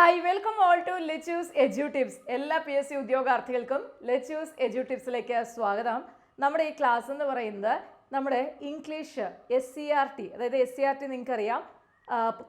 Hi welcome all to Lechu's edu tips എല്ലാ P S C ഉദ്യോഗാർത്ഥികൾക്കും Lechu's edu ടിപ്സിലേക്ക് സ്വാഗതം. നമ്മുടെ ഈ ക്ലാസ് എന്ന് പറയുന്നത് നമ്മുടെ English S C R T അതായത് എസ് സി ആർ ടി നിങ്ങൾക്കറിയാം.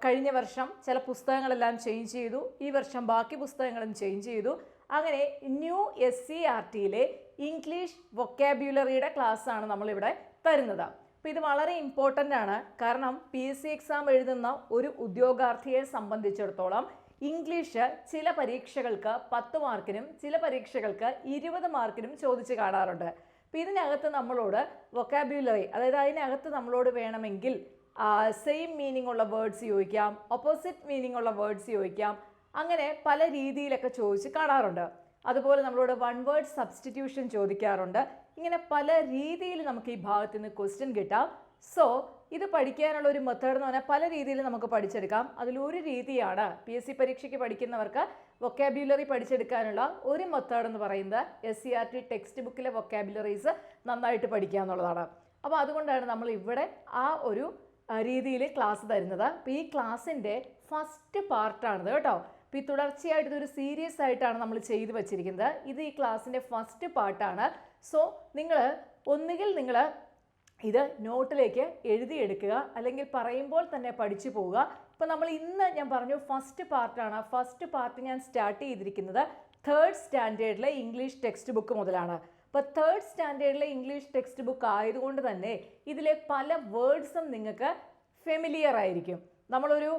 കഴിഞ്ഞ വർഷം ചില പുസ്തകങ്ങളെല്ലാം ചേഞ്ച് ചെയ്തു. ഈ വർഷം ബാക്കി പുസ്തകങ്ങളും ചേഞ്ച് ചെയ്തു. അങ്ങനെ ന്യൂ എസ് സി ആർ ടിയിലെ ഇംഗ്ലീഷ് വൊക്കാബ്യുലറിയുടെ ക്ലാസ്സാണ് നമ്മളിവിടെ തരുന്നത്. അപ്പോൾ ഇത് വളരെ ഇമ്പോർട്ടന്റ് ആണ്. കാരണം പി എസ് സി എക്സാം എഴുതുന്ന ഒരു ഉദ്യോഗാർത്ഥിയെ സംബന്ധിച്ചിടത്തോളം ഇംഗ്ലീഷ് ചില പരീക്ഷകൾക്ക് പത്ത് മാർക്കിനും ചില പരീക്ഷകൾക്ക് ഇരുപത് മാർക്കിനും ചോദിച്ച് കാണാറുണ്ട്. അപ്പോൾ ഇതിനകത്ത് നമ്മളോട് വൊക്കാബ്യുലറി അതായത് അതിനകത്ത് നമ്മളോട് വേണമെങ്കിൽ സെയിം മീനിങ് ഉള്ള വേർഡ്സ് ചോദിക്കാം ഓപ്പോസിറ്റ് മീനിങ് ഉള്ള വേർഡ്സ് ചോദിക്കാം അങ്ങനെ പല രീതിയിലൊക്കെ ചോദിച്ച് കാണാറുണ്ട്. അതുപോലെ നമ്മളോട് വൺ വേർഡ് സബ്സ്റ്റിറ്റ്യൂഷൻ ചോദിക്കാറുണ്ട്. ഇങ്ങനെ പല രീതിയിൽ നമുക്ക് ഈ ഭാഗത്ത് നിന്ന് ക്വസ്റ്റ്യൻ കിട്ടാം. സോ ഇത് പഠിക്കാനുള്ള ഒരു മെത്തേഡ് എന്ന് പറഞ്ഞാൽ പല രീതിയിൽ നമുക്ക് പഠിച്ചെടുക്കാം. അതിലൊരു രീതിയാണ് പി എസ് സി പരീക്ഷയ്ക്ക് പഠിക്കുന്നവർക്ക് വൊക്കാബുലറി പഠിച്ചെടുക്കാനുള്ള ഒരു മെത്തേഡ് എന്ന് പറയുന്നത് S C R T text ബുക്കിലെ വൊക്കാബുലറീസ് നന്നായിട്ട് പഠിക്കുക എന്നുള്ളതാണ്. അപ്പോൾ അതുകൊണ്ടാണ് നമ്മൾ ഇവിടെ ആ ഒരു രീതിയിൽ ക്ലാസ് തരുന്നത്. അപ്പോൾ ഈ ക്ലാസ്സിന്റെ ഫസ്റ്റ് പാർട്ടാണിത് കേട്ടോ. അപ്പോൾ ഈ തുടർച്ചയായിട്ട് ഇതൊരു സീരിയസ് ആയിട്ടാണ് നമ്മൾ ചെയ്തു വച്ചിരിക്കുന്നത്. ഇത് ഈ ക്ലാസ്സിന്റെ ഫസ്റ്റ് പാർട്ടാണ് സോ നിങ്ങൾ ഒന്നുകിൽ നിങ്ങൾ ഇത് നോട്ടിലേക്ക് എഴുതിയെടുക്കുക അല്ലെങ്കിൽ പറയുമ്പോൾ തന്നെ പഠിച്ചു പോവുക. ഇപ്പോൾ നമ്മൾ ഇന്ന് ഞാൻ പറഞ്ഞു ഫസ്റ്റ് പാർട്ടാണ് ഫസ്റ്റ് പാർട്ട് ഞാൻ സ്റ്റാർട്ട് ചെയ്തിരിക്കുന്നത് തേർഡ് സ്റ്റാൻഡേർഡിലെ ഇംഗ്ലീഷ് ടെക്സ്റ്റ് ബുക്ക് മുതലാണ്. ഇപ്പോൾ തേർഡ് സ്റ്റാൻഡേർഡിലെ ഇംഗ്ലീഷ് ടെക്സ്റ്റ് ബുക്ക് ആയതുകൊണ്ട് തന്നെ ഇതിലെ പല വേർഡ്സും നിങ്ങൾക്ക് ഫെമിലിയർ ആയിരിക്കും. നമ്മളൊരു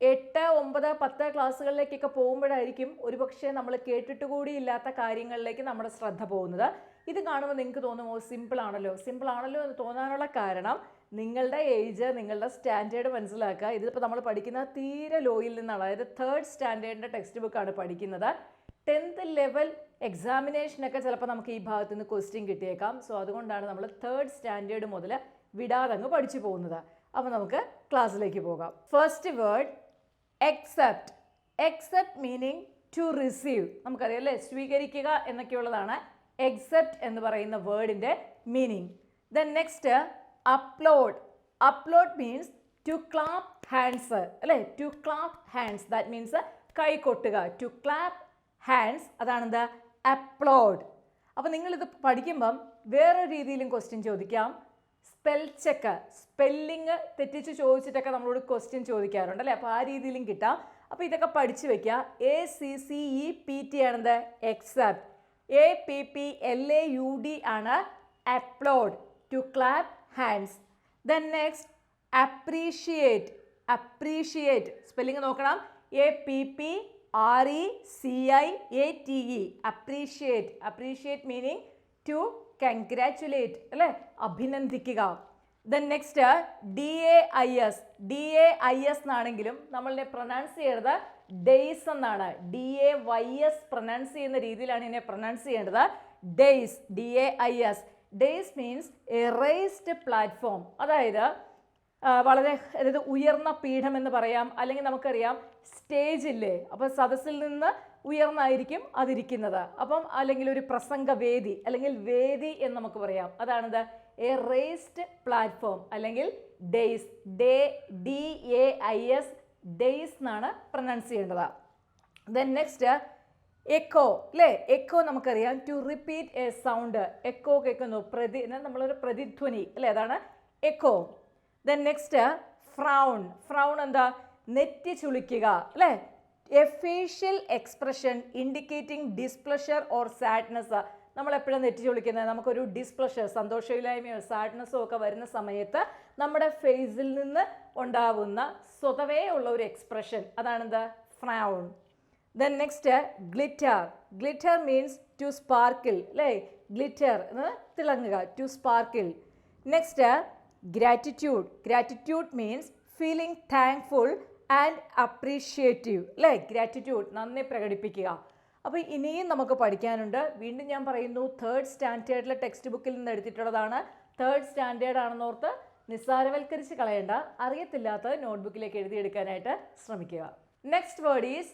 എട്ട് ഒമ്പത് പത്ത് ക്ലാസ്സുകളിലേക്കൊക്കെ പോകുമ്പോഴായിരിക്കും ഒരുപക്ഷെ നമ്മൾ കേട്ടിട്ട് കൂടിയില്ലാത്ത കാര്യങ്ങളിലേക്ക് നമ്മുടെ ശ്രദ്ധ പോകുന്നത്. ഇത് കാണുമ്പോൾ നിങ്ങൾക്ക് തോന്നും ഓ സിമ്പിൾ ആണല്ലോ. സിമ്പിൾ ആണല്ലോ എന്ന് തോന്നാനുള്ള കാരണം നിങ്ങളുടെ ഏജ് നിങ്ങളുടെ സ്റ്റാൻഡേർഡ് മനസ്സിലാക്കുക. ഇതിപ്പോൾ നമ്മൾ പഠിക്കുന്ന തീരെ ലോയിൽ നിന്നാണ്. അതായത് തേർഡ് സ്റ്റാൻഡേർഡിന്റെ ടെക്സ്റ്റ് ബുക്കാണ് പഠിക്കുന്നത്. ടെൻത്ത് ലെവൽ എക്സാമിനേഷനൊക്കെ ചിലപ്പോൾ നമുക്ക് ഈ ഭാഗത്ത് നിന്ന് ക്വസ്റ്റ്യൻ കിട്ടിയേക്കാം. സോ അതുകൊണ്ടാണ് നമ്മൾ തേർഡ് സ്റ്റാൻഡേർഡ് മുതൽ വിടാതെ അങ്ങ് പഠിച്ചു പോകുന്നത്. അപ്പോൾ നമുക്ക് ക്ലാസ്സിലേക്ക് പോകാം. First word accept accept meaning to receive നമുക്കറിയാം അല്ലേ? സ്വീകരിക്കുക എന്നൊക്കെയുള്ളതാണ് എക്സെപ്റ്റ് എന്ന് പറയുന്ന വേർഡിന്റെ meaning then next applaud applaud means to clap hands അല്ലേ? To clap hands that means കൈ കൊട്ടുക. ടു ക്ലാപ്പ് ഹാൻഡ്സ് അതാണെന്ത്? അപ്ലോഡ് അപ്പോൾ നിങ്ങളിത് പഠിക്കുമ്പം വേറെ രീതിയിലും ക്വസ്റ്റ്യൻ ചോദിക്കാം. സ്പെൽ ചെക്ക് സ്പെല്ലിങ് തെറ്റിച്ച് ചോദിച്ചിട്ടൊക്കെ നമ്മളോട് ക്വസ്റ്റ്യൻ ചോദിക്കാറുണ്ട് അല്ലേ? അപ്പോൾ ആ രീതിയിലും കിട്ടാം. അപ്പോൾ ഇതൊക്കെ പഠിച്ചു വെക്കുക. A C C E P T ആണെന്ത്? Accept A P P L A U D ആണ് applaud to clap hands then next appreciate appreciate spelling നോക്കണം. A P P R E C I A T E appreciate appreciate meaning to congratulate അല്ലേ? അഭിനന്ദിക്കുക. Then next D A I S D A I S എന്നാണെങ്കിലും നമ്മളുടെ pronounce ചെയ്യരുത് dais എന്നാണ്. D A Y S pronounce ചെയ്യുന്ന രീതിയിലാണ് ഇതിനെ pronounce ചെയ്യേണ്ടത്. Dais D A I S dais means a raised platform അതായത് വളരെ അതായത് ഉയർന്ന പീഠം എന്ന് പറയാം. അല്ലെങ്കിൽ നമുക്കറിയാം സ്റ്റേജ് ഇല്ലേ? അപ്പോൾ സദസ്സിൽ നിന്ന് ഉയർന്നായിരിക്കും അതിരിക്കുന്നത്. അപ്പം അല്ലെങ്കിൽ ഒരു പ്രസംഗ വേദി അല്ലെങ്കിൽ വേദി എന്ന് നമുക്ക് പറയാം. അതാണിത് എ റേസ്ഡ് പ്ലാറ്റ്ഫോം അല്ലെങ്കിൽ dais day D A I S dais എന്നാണ് പ്രൊനൗൺസ് ചെയ്യേണ്ടത്. ദെൻ നെക്സ്റ്റ് എക്കോ അല്ലേ എക്കോ നമുക്കറിയാം. To repeat a sound echo കേൾക്കുന്നു. പ്രതി നമ്മളൊരു പ്രതിധ്വനി അല്ലേ അതാണ് echo then next frown frown എന്താ? നെറ്റി ചുളിക്കുക അല്ലേ a facial expression indicating displeasure or sadness നമ്മൾ എപ്പോഴും നെറ്റി വിളിക്കുന്നത് നമുക്കൊരു ഡിസ്പ്ലഷർ സന്തോഷമില്ലായ്മയോ സാഡ്നെസ്സോ ഒക്കെ വരുന്ന സമയത്ത് നമ്മുടെ ഫേസിൽ നിന്ന് ഉണ്ടാവുന്ന സ്വതവേ ഉള്ള ഒരു expression അതാണെന്ത്? Frown then next glitter glitter means to sparkle അല്ലേ? ഗ്ലിറ്റർ എന്ന് തിളങ്ങുക to sparkle next gratitude gratitude means feeling thankful and appreciative അല്ലേ? ഗ്രാറ്റിറ്റ്യൂഡ് നന്ദി പ്രകടിപ്പിക്കുക. അപ്പോൾ ഇനിയും നമുക്ക് പഠിക്കാനുണ്ട്. വീണ്ടും ഞാൻ പറയുന്നു തേർഡ് സ്റ്റാൻഡേർഡിലെ ടെക്സ്റ്റ് ബുക്കിൽ നിന്ന് എടുത്തിട്ടുള്ളതാണ്. തേർഡ് സ്റ്റാൻഡേർഡ് ആണെന്നോർത്ത് നിസ്സാരവൽക്കരിച്ച് കളയേണ്ട. അറിയത്തില്ലാത്ത നോട്ട്ബുക്കിലേക്ക് എഴുതിയെടുക്കാനായിട്ട് ശ്രമിക്കുക. Next word is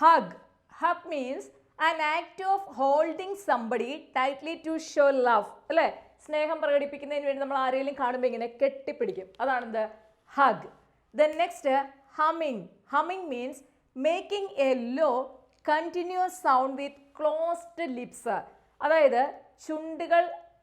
hug hug means an act of holding somebody tightly to show love അല്ലേ? സ്നേഹം പ്രകടിപ്പിക്കുന്നതിന് വേണ്ടി നമ്മൾ ആരെങ്കിലും കാണുമ്പോൾ ഇങ്ങനെ കെട്ടിപ്പിടിക്കും. അതാണെന്ത്? Hug then next humming humming means making a low continuous sound with closed lips അതായത് ചുണ്ടുകൾ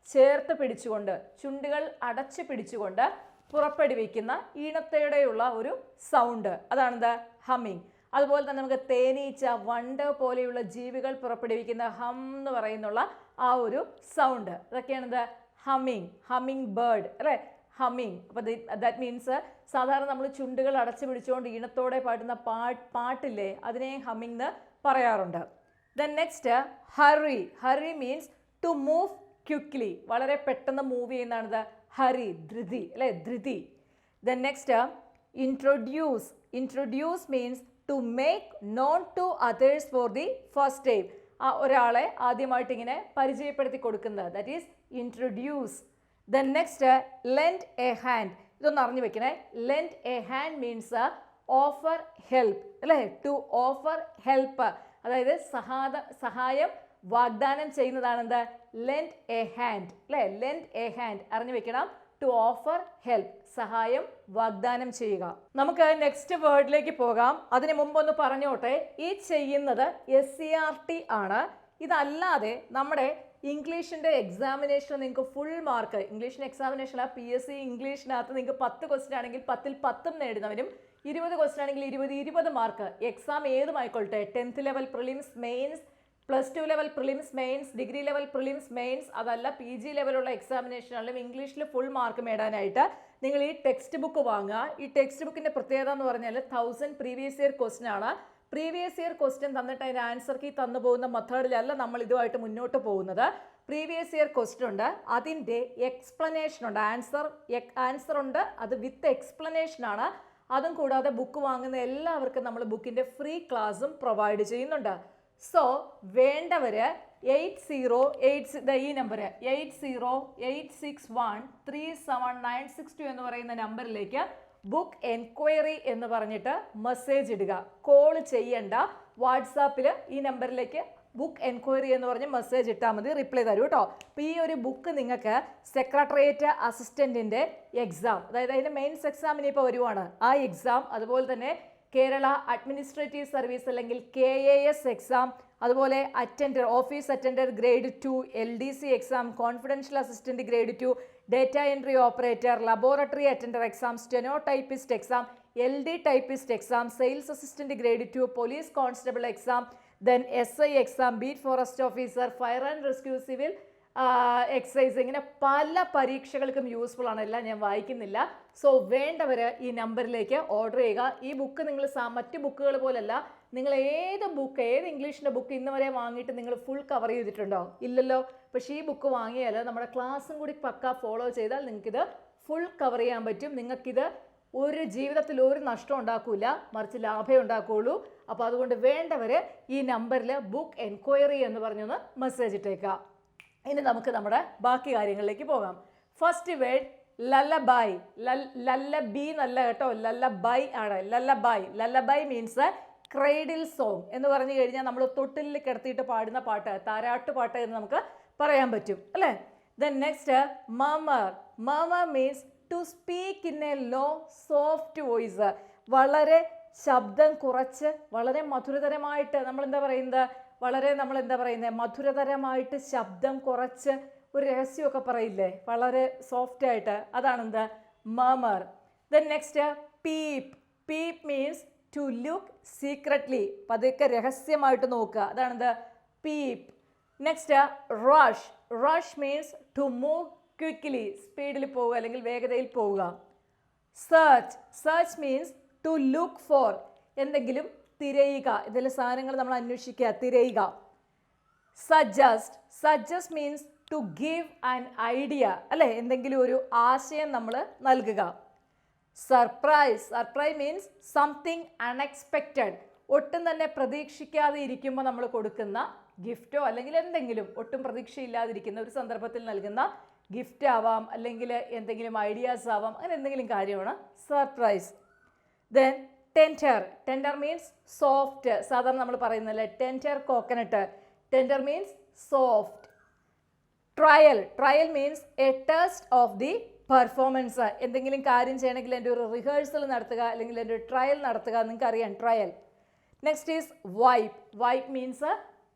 ചേർത്ത് പിടിച്ചുകൊണ്ട് ചുണ്ടുകൾ അടച്ചു പിടിച്ചുകൊണ്ട് പുറപ്പെടുവിക്കുന്ന ഈണത്തോടെയുള്ള ഒരു സൗണ്ട് അതാണെന്ത്? ഹമ്മിങ് അതുപോലെ തന്നെ നമുക്ക് തേനീച്ച വണ്ട് പോലെയുള്ള ജീവികൾ പുറപ്പെടുവിക്കുന്ന ഹം എന്ന് പറയുന്നുള്ള ആ ഒരു സൗണ്ട് അതൊക്കെയാണെന്ത് ഹമ്മിങ് ഹമ്മിങ് ബേർഡ് അല്ലേ? ഹമ്മിങ്. അപ്പോൾ ദാറ്റ് മീൻസ് സാധാരണ നമ്മൾ ചുണ്ടുകൾ അടച്ചു പിടിച്ചുകൊണ്ട് ഈണത്തോടെ പാടുന്ന പാട്ട് പാട്ടില്ലേ അതിനെ ഹമ്മിങ് എന്ന് പറയാറുണ്ട്. Then next hurry hurry means to move quickly വളരെ പെട്ടെന്ന് മൂവ് ചെയ്യുന്നതാണിത്. ഹറി ധൃതി അല്ലേ? ധൃതി. Then next introduce introduce means to make known to others for the first time ആ ഒരാളെ ആദ്യമായിട്ട് ഇങ്ങനെ പരിചയപ്പെടുത്തി കൊടുക്കുന്നത്. That is introduce then next lend a hand ഇതൊന്ന് അറിഞ്ഞു വെക്കണേ. Lend a hand means offer help അല്ലേ? ടു ഓഫർ ഹെൽപ്പ് അതായത് സഹാദ സഹായം വാഗ്ദാനം ചെയ്യുന്നതാണ് എന്ത്? ലെൻഡ് എ ഹാൻഡ് അല്ലേ? ലെൻഡ് എ ഹാൻഡ് അറിഞ്ഞു വെക്കണം. ടു ഓഫർ ഹെൽപ്പ് സഹായം വാഗ്ദാനം ചെയ്യുക. നമുക്ക് നെക്സ്റ്റ് വേർഡിലേക്ക് പോകാം. അതിന് മുമ്പ് ഒന്ന് പറഞ്ഞോട്ടെ. ഈ ചെയ്യുന്നത് എസ് സി ആർ ടി ആണ്. ഇതല്ലാതെ നമ്മുടെ ഇംഗ്ലീഷിന്റെ എക്സാമിനേഷൻ നിങ്ങൾക്ക് ഫുൾ മാർക്ക് ഇംഗ്ലീഷിന്റെ എക്സാമിനേഷൻ ആ പി എസ് സി ഇംഗ്ലീഷിനകത്ത് നിങ്ങൾക്ക് പത്ത് ക്വസ്റ്റ്യൻ ആണെങ്കിൽ പത്തിൽ പത്തും നേടുന്നവരും ഇരുപത് ക്വസ്റ്റ്യൻ ആണെങ്കിൽ ഇരുപത് ഇരുപത് mark exam ഏതുമായിക്കോട്ടെ tenth level prelims mains plus two level prelims mains degree level prelims mains അതല്ല പി ജി ലെവലുള്ള എക്സാമിനേഷനാണെങ്കിലും ഇംഗ്ലീഷിൽ ഫുൾ മാർക്ക് നേടാനായിട്ട് നിങ്ങൾ ഈ ടെക്സ്റ്റ് ബുക്ക് വാങ്ങുക. ഈ ടെക്സ്റ്റ് ബുക്കിന്റെ പ്രത്യേകത എന്ന് പറഞ്ഞാൽ തൗസൻഡ് പ്രീവിയസ് ഇയർ ക്വസ്റ്റ്യൻ ആണ്. പ്രീവിയസ് ഇയർ ക്വസ്റ്റ്യൻ തന്നിട്ട് അതിന്റെ ആൻസർ കീ തന്നു പോകുന്ന മെത്തേഡിലല്ല നമ്മൾ ഇതുമായിട്ട് മുന്നോട്ട് പോകുന്നത്. പ്രീവിയസ് ഇയർ ക്വസ്റ്റ്യൻ ഉണ്ട്. അതിന്റെ എക്സ്പ്ലനേഷൻ ഉണ്ട്. ആൻസർ ആൻസർ ഉണ്ട്. അത് വിത്ത് എക്സ്പ്ലനേഷൻ ആണ്. അതും കൂടാതെ ബുക്ക് വാങ്ങുന്ന എല്ലാവർക്കും നമ്മൾ ബുക്കിന്റെ ഫ്രീ ക്ലാസ്സും പ്രൊവൈഡ് ചെയ്യുന്നുണ്ട്. സോ വേണ്ടവർ എയ്റ്റ് സീറോ എയ്റ്റ് ഈ number eight zero eight six one three seven nine six two എന്ന് പറയുന്ന നമ്പറിലേക്ക് ബുക്ക് എൻക്വയറി എന്ന് പറഞ്ഞിട്ട് മെസ്സേജ് ഇടുക. കോൾ ചെയ്യണ്ട. വാട്സാപ്പിൽ ഈ നമ്പറിലേക്ക് ബുക്ക് എൻക്വയറി എന്ന് പറഞ്ഞ് മെസ്സേജ് ഇട്ടാൽ മതി റിപ്ലൈ തരൂ കേട്ടോ അപ്പോൾ ഈ ഒരു ബുക്ക് നിങ്ങൾക്ക് സെക്രട്ടേറിയറ്റ് അസിസ്റ്റന്റിന്റെ എക്സാം അതായത് അതിന്റെ മെയിൻസ് എക്സാമിന് ഇപ്പോൾ വരുവാണ്. ആ എക്സാം അതുപോലെ തന്നെ കേരള അഡ്മിനിസ്ട്രേറ്റീവ് സർവീസ് അല്ലെങ്കിൽ കെ എ എസ് എക്സാം അതുപോലെ attender office attender grade two L D C exam confidential assistant grade two data entry operator laboratory attender exam steno typist exam L D typist exam sales assistant grade two police constable exam then S I exam beat forest officer fire and rescue civil excise ഇങ്ങനെ പല പരീക്ഷകൾക്കും useful ആണ്. എല്ലാം ഞാൻ വായിക്കുന്നില്ല. So വേണ്ടവർ ഈ നമ്പറിലേക്ക് order ചെയ്യുക. ഈ ബുക്ക് നിങ്ങൾ മറ്റ് ബുക്കുകൾ പോലല്ല. നിങ്ങൾ ഏത് ബുക്ക് ഏത് ഇംഗ്ലീഷിന്റെ ബുക്ക് ഇന്ന് വരെ വാങ്ങിയിട്ട് നിങ്ങൾ ഫുൾ കവർ ചെയ്തിട്ടുണ്ടോ? ഇല്ലല്ലോ. പക്ഷേ ഈ ബുക്ക് വാങ്ങിയാൽ നമ്മുടെ ക്ലാസ്സും കൂടി പക്ക ഫോളോ ചെയ്താൽ നിങ്ങൾക്കിത് ഫുൾ കവർ ചെയ്യാൻ പറ്റും. നിങ്ങൾക്കിത് ഒരു ജീവിതത്തിൽ ഒരു നഷ്ടം ഉണ്ടാക്കില്ല മറിച്ച് ലാഭം ഉണ്ടാക്കുകയുള്ളൂ അപ്പോൾ അതുകൊണ്ട് വേണ്ടവർ ഈ നമ്പറിൽ ബുക്ക് എൻക്വയറി എന്ന് പറഞ്ഞൊന്ന് മെസ്സേജ് ഇട്ടേക്കാം. ഇനി നമുക്ക് നമ്മുടെ ബാക്കി കാര്യങ്ങളിലേക്ക് പോകാം. ഫസ്റ്റ് വേർഡ് ലല്ലബായ് ലല്ലബി നല്ല കേട്ടോ. ലല്ലബൈ ആണ്. ലല്ലബൈ ലല്ലബൈ മീൻസ് ക്രൈഡിൽ സോങ് എന്ന് പറഞ്ഞു കഴിഞ്ഞാൽ നമ്മൾ തൊട്ടിലിൽ കിടത്തിയിട്ട് പാടുന്ന പാട്ട് താരാട്ട് പാട്ട് എന്ന് നമുക്ക് പറയാൻ പറ്റും അല്ലേ? Then next murmur murmur means to speak in a low soft voice വളരെ ശബ്ദം കുറച്ച് വളരെ മധുരതരമായിട്ട് നമ്മൾ എന്താ പറയുന്നത്? വളരെ നമ്മൾ എന്താ പറയുന്നത്? മധുരതരമായിട്ട് ശബ്ദം കുറച്ച് ഒരു രഹസ്യമൊക്കെ പറയില്ലേ? വളരെ സോഫ്റ്റ് ആയിട്ട്. അതാണെന്ത്? Murmur then next peep peep means to look secretly പതുക്കെ രഹസ്യമായിട്ട് നോക്കുക. അതാണെന്ത്? Peep next rush rush means to move quickly സ്പീഡിൽ പോവുക അല്ലെങ്കിൽ വേഗതയിൽ പോവുക. Search search means to look for എന്തെങ്കിലും തിരയുക. ഇതിലെ സാധനങ്ങൾ നമ്മൾ അന്വേഷിക്കുക. തിരയുക. Suggest suggest means to give an idea അല്ലേ? എന്തെങ്കിലും ഒരു ആശയം നമ്മൾ നൽകുക. Surprise surprise means something unexpected ഒട്ടും തന്നെ പ്രതീക്ഷിക്കാതെ ഇരിക്കുമ്പോൾ നമ്മൾ കൊടുക്കുന്ന ഗിഫ്റ്റോ അല്ലെങ്കിൽ എന്തെങ്കിലും ഒട്ടും പ്രതീക്ഷയില്ലാതിരിക്കുന്ന ഒരു സന്ദർഭത്തിൽ നൽകുന്ന ഗിഫ്റ്റ് ആവാം അല്ലെങ്കിൽ എന്തെങ്കിലും ഐഡിയാസ് ആവാം അങ്ങനെ എന്തെങ്കിലും കാര്യമാണ് surprise. Then tender tender means soft സാധാരണ നമ്മൾ പറയുന്നല്ലേ tender coconut tender means soft trial trial means a test of the performance എന്തെങ്കിലും കാര്യം ചെയ്യണമെങ്കിൽ എന്റെ ഒരു റിഹേഴ്സൽ നടത്തുക അല്ലെങ്കിൽ എന്റെ ഒരു ട്രയൽ നടത്തുക. നിങ്ങൾക്ക് അറിയാം trial next is wipe wipe means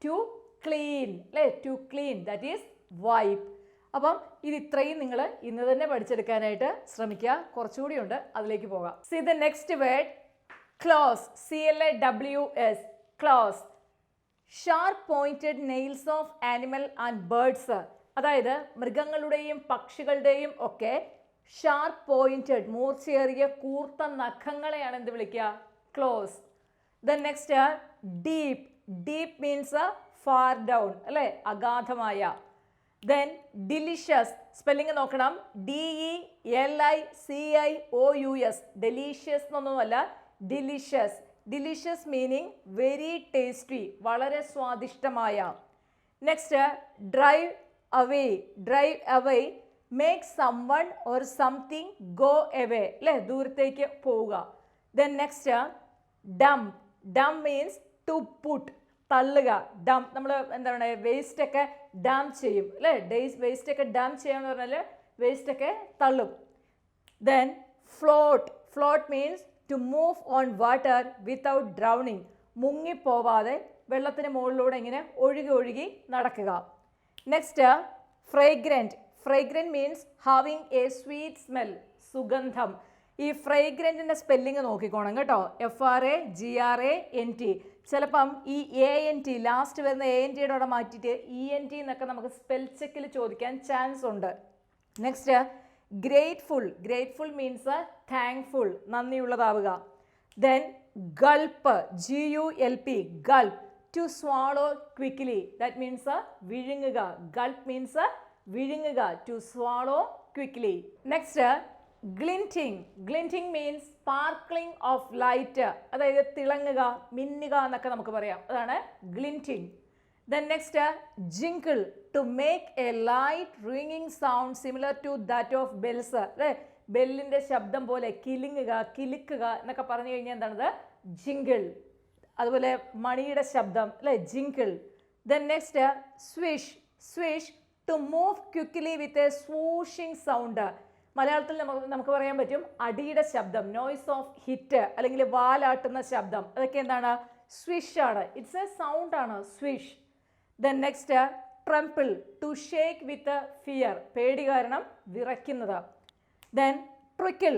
to clean അല്ലേ? To clean that is wipe അപ്പം ഇത് ഇത്രയും നിങ്ങൾ ഇന്ന് തന്നെ പഠിച്ചെടുക്കാനായിട്ട് ശ്രമിക്കുക. കുറച്ചുകൂടി ഉണ്ട്. അതിലേക്ക് പോകാം. See the next word claws C L A W S claws sharp pointed nails of animal and birds അതായത് മൃഗങ്ങളുടെയും പക്ഷികളുടെയും ഒക്കെ ഷാർപ്പ് പോയിന്റഡ് മൂർച്ചയേറിയ കൂർത്ത നഖങ്ങളെയാണ് എന്ത് വിളിക്കുക? Claws the next deep deep means far down അല്ലേ? അഗാധമായ. ദെൻ ഡിലിഷ്യസ് സ്പെല്ലിംഗ് നോക്കണം. D E L I C I O U S delicious എന്നൊന്നുമല്ല delicious delicious meaning very tasty വളരെ സ്വാദിഷ്ടമായ. Next drive away drive away make someone or something go away അല്ലേ? ദൂരത്തേക്ക് പോവുക. Then next dump dump means to put തള്ളുക dam നമ്മൾ എന്താണ് waste ഒക്കെ dam ചെയ്യും അല്ലേ? ഡേസ് വേസ്റ്റ് ഒക്കെ ഡാം ചെയ്യാന്ന് പറഞ്ഞാൽ വേസ്റ്റ് ഒക്കെ തള്ളും. Then float float means to move on water without drowning മുങ്ങിപ്പോവാതെ വെള്ളത്തിന് മുകളിലൂടെ ഇങ്ങനെ ഒഴുകി ഒഴുകി നടക്കുക. Next fragrant fragrant means having a sweet smell സുഗന്ധം. ഈ ഫ്രേഗ്രന്റിന്റെ സ്പെല്ലിങ് നോക്കിക്കോണം കേട്ടോ. F R A G R A N T ചിലപ്പം ഈ എ എൻ ടി ലാസ്റ്റ് വരുന്ന എ എൻ ടിയുടെ അവിടെ മാറ്റിയിട്ട് ഇ എൻ ടി എന്നൊക്കെ നമുക്ക് സ്പെൽ ചെക്കിൽ ചോദിക്കാൻ ചാൻസ് ഉണ്ട്. Next grateful grateful means thankful നന്ദിയുള്ളതാവുക. Then gulp G U L P gulp to swallow quickly that means വിഴുങ്ങുക. Gulp means വിഴുങ്ങുക. To swallow quickly next glinting glinting means sparkling of light അതായത് തിളങ്ങുക മിന്നുക എന്നൊക്കെ നമുക്ക് പറയാം. അതാണ് glinting then next jingle to make a light റിങ്ങിങ് sound similar to that of bells അല്ലേ? ബെല്ലിന്റെ ശബ്ദം പോലെ കിലുങ്ങുക കിലുക്കുക എന്നൊക്കെ പറഞ്ഞു കഴിഞ്ഞാൽ എന്താണത്? ജിങ്കിൾ അതുപോലെ മണിയുടെ ശബ്ദം അല്ലേ? Jingle then next swish swish to move quickly with a swooshing sound മലയാളത്തിൽ നമുക്ക് നമുക്ക് പറയാൻ പറ്റും അടിയുടെ ശബ്ദം നോയ്സ് ഓഫ് ഹിറ്റ് അല്ലെങ്കിൽ വാലാട്ടുന്ന ശബ്ദം. അതൊക്കെ എന്താണ്? സ്വിഷ് ആണ്. ഇറ്റ്സ് എ സൗണ്ട് ആണ്. Swish then next tremble to shake with fear പേടി കാരണം വിറയ്ക്കുന്നത്. Then trickle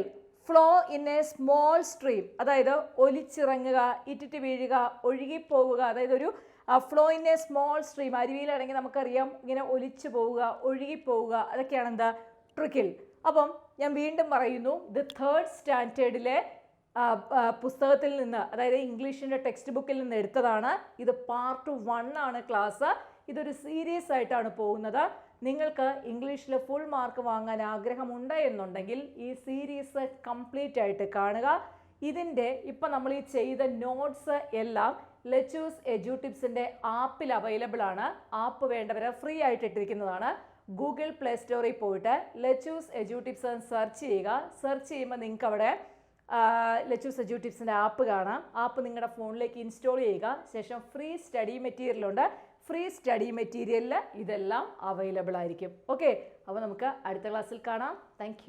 flow in a small stream അതായത് ഒലിച്ചിറങ്ങുക ഇറ്റിറ്റ് വീഴുക ഒഴുകിപ്പോവുക. അതായത് ഒരു flow in a small stream അരുവിയിലാണെങ്കിൽ നമുക്കറിയാം ഇങ്ങനെ ഒലിച്ചു പോവുക ഒഴുകിപ്പോവുക. അതൊക്കെയാണ് എന്താ ട്രിക്കിൾ അപ്പം ഞാൻ വീണ്ടും പറയുന്നു ഇത് തേർഡ് സ്റ്റാൻഡേർഡിലെ പുസ്തകത്തിൽ നിന്ന് അതായത് ഇംഗ്ലീഷിന്റെ ടെക്സ്റ്റ് ബുക്കിൽ നിന്ന് എടുത്തതാണ്. ഇത് പാർട്ട് വൺ ആണ് ക്ലാസ് ഇതൊരു സീരിയസ് ആയിട്ടാണ് പോകുന്നത്. നിങ്ങൾക്ക് ഇംഗ്ലീഷിൽ ഫുൾ മാർക്ക് വാങ്ങാൻ ആഗ്രഹമുണ്ട് എന്നുണ്ടെങ്കിൽ ഈ സീരീസ് കംപ്ലീറ്റ് ആയിട്ട് കാണുക. ഇതിന്റെ ഇപ്പം നമ്മൾ ഈ ചെയ്ത നോട്ട്സ് എല്ലാം ലെച്ചൂസ് എജു ടിപ്സിന്റെ ആപ്പിൽ അവൈലബിൾ ആണ്. ആപ്പ് വേണ്ടവരെ ഫ്രീ ആയിട്ട് ഇട്ടിരിക്കുന്നതാണ്. ഗൂഗിൾ പ്ലേ സ്റ്റോറിൽ പോയിട്ട് ലെച്ചൂസ് എജു ടിപ്സ് സെർച്ച് ചെയ്യുക. സെർച്ച് ചെയ്യുമ്പോൾ നിങ്ങൾക്ക് അവിടെ ലെച്ചൂസ് എജു ടിപ്സിന്റെ ആപ്പ് കാണാം. ആപ്പ് നിങ്ങളുടെ ഫോണിലേക്ക് ഇൻസ്റ്റാൾ ചെയ്യുക. ശേഷം ഫ്രീ സ്റ്റഡി മെറ്റീരിയൽ ഉണ്ട്. ഫ്രീ സ്റ്റഡി മെറ്റീരിയലിൽ ഇതെല്ലാം അവൈലബിൾ ആയിരിക്കും. ഓക്കെ അപ്പോൾ നമുക്ക് അടുത്ത ക്ലാസ്സിൽ കാണാം. താങ്ക്